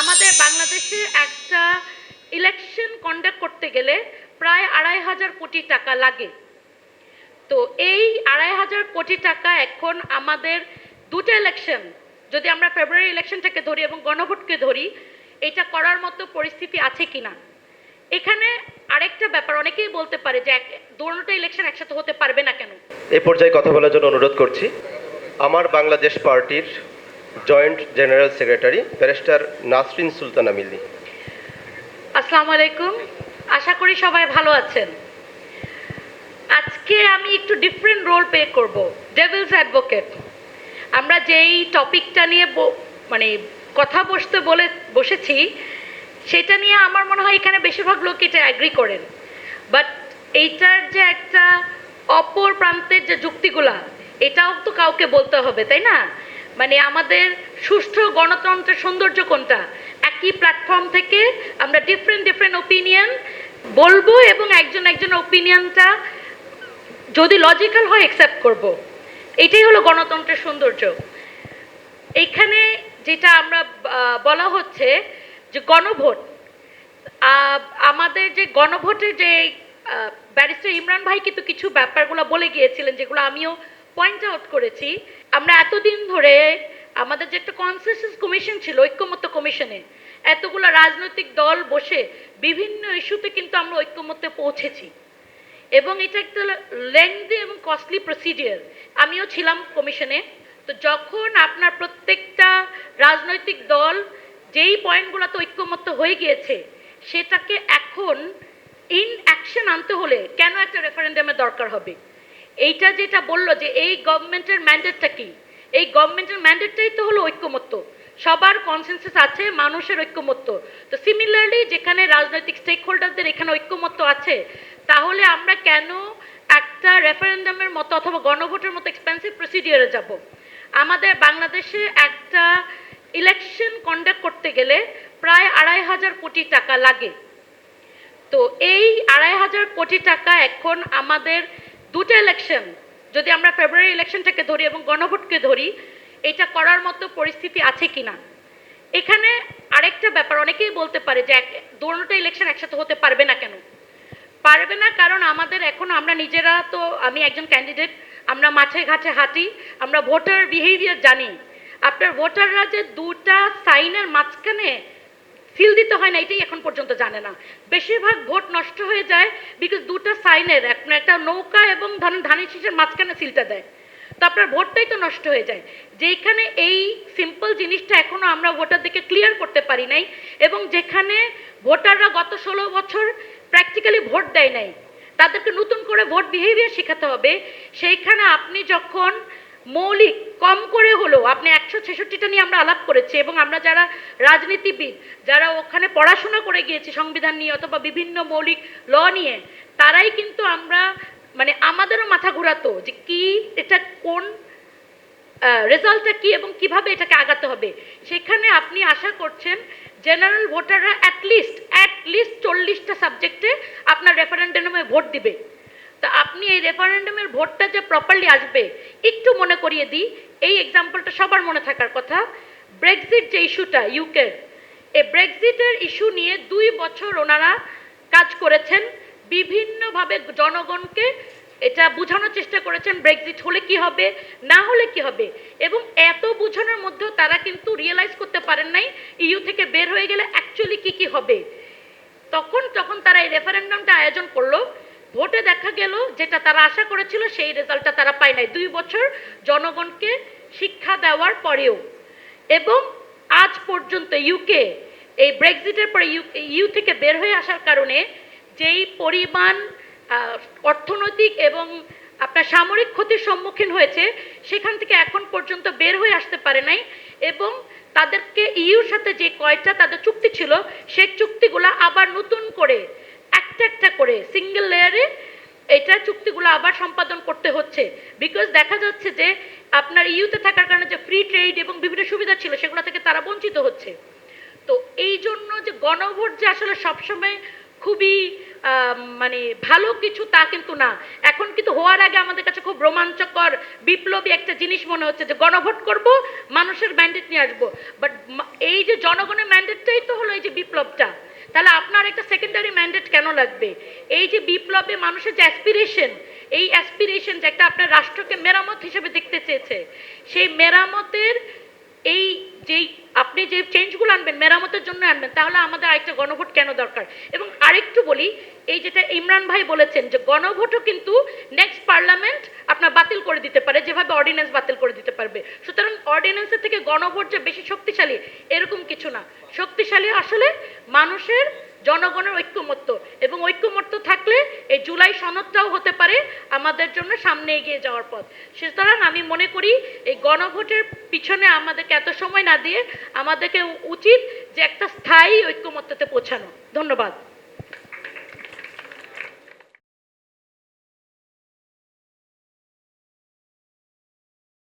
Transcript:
আমাদের বাংলাদেশে একটা ইলেকশন কন্ডাক্ট করতে গেলে প্রায় আড়াই হাজার কোটি টাকা লাগে। তো এই আড়াই হাজার কোটি টাকা এখন আমাদের দুটো ইলেকশন যদি আমরা ফেব্রুয়ারি ইলেকশনটাকে ধরি এবং গণভোটকে ধরি, এটা করার মতো পরিস্থিতি আছে কিনা? এখানে আরেকটা ব্যাপার, অনেকেই বলতে পারে যে দুটো ইলেকশন একসাথে হতে পারবে না কেন? এই পর্যায়ে কথা বলার জন্য অনুরোধ করছি, আমার বাংলাদেশ পার্টির joint general secretary barrister Nasrin Sultana Milli আসসালামু আলাইকুম। আশা করি সবাই ভালো আছেন। আজকে আমি একটু ডিফারেন্ট রোল প্লে করব ডেভিলস অ্যাডভোকেট আমরা যেই টপিকটা নিয়ে মানে কথা বসতে বলে, বসেছি, সেটা নিয়ে আমার মনে হয় এখানে বেশিরভাগ লোক এটা অ্যাগ্রি করেন। বাট এইটার যে একটা অপর প্রান্তের যে যুক্তিগুলা, এটাও তো কাউকে বলতে হবে, তাই না? মানে আমাদের সুষ্ঠু গণতন্ত্রের সৌন্দর্য কোনটা? একই প্ল্যাটফর্ম থেকে আমরা ডিফারেন্ট ডিফারেন্ট ওপিনিয়ন বলব এবং একজন একজন ওপিনিয়নটা যদি লজিক্যাল হয় অ্যাকসেপ্ট করব। এটাই হলো গণতন্ত্রের সৌন্দর্য। এইখানে যেটা আমরা বলা হচ্ছে যে গণভোট। আমাদের যে গণভোটের যে ব্যারিস্টার ইমরান ভাই কিন্তু কিছু ব্যাপারগুলো বলে গিয়েছিলেন যেগুলো আমিও পয়েন্ট আউট করেছি, আমরা এতদিন ধরে আমাদের যে একটা কনসেনসাস কমিশন ছিল, ঐক্যমত্য কমিশনে এতগুলো রাজনৈতিক দল বসে বিভিন্ন ইস্যুতে কিন্তু আমরা ঐক্যমত্যে পৌঁছেছি। এবং এটা একটা লেন্দি এবং কস্টলি প্রসিডিওর আমিও ছিলাম কমিশনে তো যখন আপনার প্রত্যেকটা রাজনৈতিক দল যেই পয়েন্টগুলোতে ঐক্যমত্য হয়ে গিয়েছে, সেটাকে এখন ইন অ্যাকশন আনতে হলে কেন একটা রেফারেন্ডামের দরকার হবে? এইটা যেটা বলল যে এই গভর্নমেন্টের ম্যান্ডেটটা কি? এই গভর্নমেন্টের ম্যান্ডেটটাই তো হলো ঐক্যমত্য। সবার কনসেনসাস আছে, মানুষের ঐক্যমত্য। তো সিমিলারলি যেখানে রাজনৈতিক স্টেক হোল্ডারদের এখানে ঐক্যমত্য আছে, তাহলে আমরা কেন একটা রেফারেন্ডামের মতো অথবা গণভোটের মতো এক্সপেন্সিভ প্রসিডিওরে যাব? আমাদের বাংলাদেশে একটা ইলেকশন কন্ডাক্ট করতে গেলে প্রায় আড়াই হাজার কোটি টাকা লাগে। তো এই আড়াই হাজার কোটি টাকা এখন আমাদের দুটো ইলেকশন যদি আমরা ফেব্রুয়ারি ইলেকশনটাকে ধরি এবং গণভোটকে ধরি, এটা করার মতো পরিস্থিতি আছে কিনা? এখানে আরেকটা ব্যাপার, অনেকেই বলতে পারে যে দুটো ইলেকশন একসাথে হতে পারবে না কেন? পারবে না কারণ আমাদের এখন আমরা নিজেরা তো, আমি একজন ক্যান্ডিডেট আমরা মাঠে ঘাটে হাঁটি, আমরা ভোটার বিহেভিয়ার জানি। আপনার ভোটাররা যে দুটা সাইনের মাঝখানে সিল দিতে হয় না, এটাই এখন পর্যন্ত জানে না। বেশিরভাগ ভোট নষ্ট হয়ে যায় বিকজ দুটো সাইনের একটা নৌকা এবং ধরেন ধানের শীষের মাঝখানে সিলটা দেয়। তো আপনার ভোটটাই তো নষ্ট হয়ে যায়। যেখানে এই সিম্পল জিনিসটা এখনও আমরা ভোটারদেরকে ক্লিয়ার করতে পারি নাই এবং যেখানে ভোটাররা গত ষোলো বছর প্র্যাকটিক্যালি ভোট দেয় নাই, তাদেরকে নতুন করে ভোট বিহেভিয়ার শেখাতে হবে। সেইখানে আপনি যখন মৌলিক, কম করে হলেও আপনি একশো ছেষট্টিটা নিয়ে আমরা আলাপ করেছি এবং আমরা যারা রাজনীতিবিদ, যারা ওখানে পড়াশোনা করে গিয়েছি সংবিধান নিয়ে অথবা বিভিন্ন মৌলিক ল নিয়ে, তারাই কিন্তু আমরা মানে আমাদেরও মাথা ঘোরাতো যে কি, এটা কোন রেজাল্টটা কি এবং কীভাবে এটাকে আগাতে হবে। সেখানে আপনি আশা করছেন জেনারেল ভোটাররা অ্যাটলিস্ট অ্যাটলিস্ট চল্লিশটা সাবজেক্টে আপনার রেফারেন্ডামে ভোট দিবে। তা আপনি এই রেফারেন্ডামের ভোটটা যে প্রপারলি আসবে, একটু মনে করিয়ে দিই, এই এক্সাম্পলটা সবার মনে থাকার কথা। ব্রেক্সিট যে ইস্যুটা ইউকের এই ব্রেক্সিটের ইস্যু নিয়ে দুই বছর ওনারা কাজ করেছেন। বিভিন্নভাবে জনগণকে এটা বোঝানোর চেষ্টা করেছেন ব্রেক্সিট হলে কি হবে, না হলে কি হবে। এবং এত বোঝানোর মধ্যেও তারা কিন্তু রিয়েলাইজ করতে পারেন নাই ইউ থেকে বের হয়ে গেলে অ্যাকচুয়ালি কি কি হবে। তখন যখন তারা এই রেফারেন্ডামটা আয়োজন করল। ভোটে দেখা গেল যেটা তারা আশা করেছিল, সেই রেজাল্টটা তারা পায় নাই। দুই বছর জনগণকে শিক্ষা দেওয়ার পরেও। এবং আজ পর্যন্ত ইউকে এই ব্রেক্সিটের পরে ইউ থেকে বের হয়ে আসার কারণে যেই পরিমাণ অর্থনৈতিক এবং আপনার সামরিক ক্ষতির সম্মুখীন হয়েছে, সেখান থেকে এখন পর্যন্ত বের হয়ে আসতে পারে নাই এবং তাদেরকে ইউর সাথে যে কয়টা তাদের চুক্তি ছিল, সেই চুক্তিগুলো আবার নতুন করে একটা করে সিঙ্গেল লেয়ারে এটা চুক্তিগুলো আবার সম্পাদন করতে হচ্ছে। বিকজ দেখা যাচ্ছে যে আপনার ইউতে থাকার কারণে যে ফ্রি ট্রেড এবং বিভিন্ন সুবিধা ছিল সেগুলো থেকে তারা বঞ্চিত হচ্ছে। তো এই জন্য যে গণভোট যে আসলে সবসময় খুবই মানে ভালো কিছু তা কিন্তু না। এখন কিন্তু হওয়ার আগে আমাদের কাছে খুব রোমাঞ্চকর, বিপ্লবী একটা জিনিস মনে হচ্ছে যে গণভোট করব, মানুষের ম্যান্ডেট নিয়ে আসব। বাট এই যে জনগণের ম্যান্ডেটটাই তো হলো এই যে বিপ্লবটা। তাহলে আপনার একটা সেকেন্ডারি ম্যান্ডেট কেন লাগবে? এই যে বিপ্লবে মানুষের যে অ্যাসপিরেশন এই অ্যাসপিরেশন যে একটা আপনার রাষ্ট্রকে মেরামত হিসেবে দেখতে চেয়েছে, সেই মেরামতের এই যেই আপনি যে চেঞ্জগুলো আনবেন, মেরামতের জন্য আনবেন, তাহলে আমাদের আরেকটা গণভোট কেন দরকার? এবং আরেকটু বলি, এই যেটা ইমরান ভাই বলেছেন যে গণভোটও কিন্তু নেক্সট পার্লামেন্ট আপনার বাতিল করে দিতে পারে, যেভাবে অর্ডিন্যান্স বাতিল করে দিতে পারবে। সুতরাং অর্ডিন্যান্সের থেকে গণভোট যে বেশি শক্তিশালী, এরকম কিছু না। শক্তিশালী আসলে মানুষের জনগণের ঐক্যমত্য, এবং ঐক্যমত্য থাকলে এই জুলাই সনদটাও হতে পারে আমাদের জন্য সামনে এগিয়ে যাওয়ার পথ। সুতরাং আমি মনে করি, এই গণভোটের পিছনে আমাদেরকে এত সময় না দিয়ে আমাদেরকে উচিত যে একটা স্থায়ী ঐক্যমত্যতে পৌঁছানো। ধন্যবাদ।